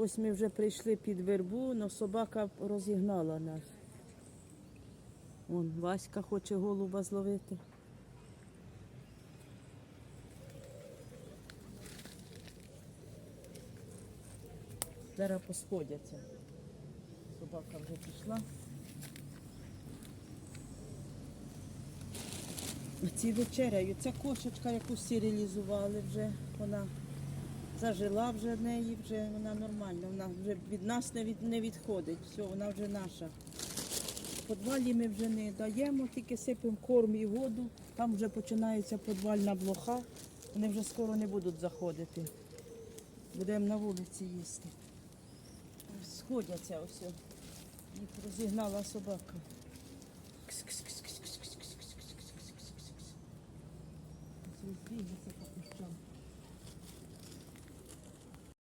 Ось ми вже прийшли під вербу, але собака розігнала нас. Вон Васька хоче голуба зловити. Зараз посходяться. Собака вже пішла. Ці вечеряють. Ця кошечка, яку стерилізували вже, вона зажила вже в неї, вже вона нормальна, вона вже від нас не від, не відходить. Все, вона вже наша. Подвалі ми вже не даємо, тільки сипемо корм і воду. Там вже починається подвальна блоха. Вони вже скоро не будуть заходити. Будемо на вулиці їсти. Сходяться ось. Їх розігнала собака. Кс -кс -кс -кс -кс -кс -кс -кс -кс -кс -кс -кс.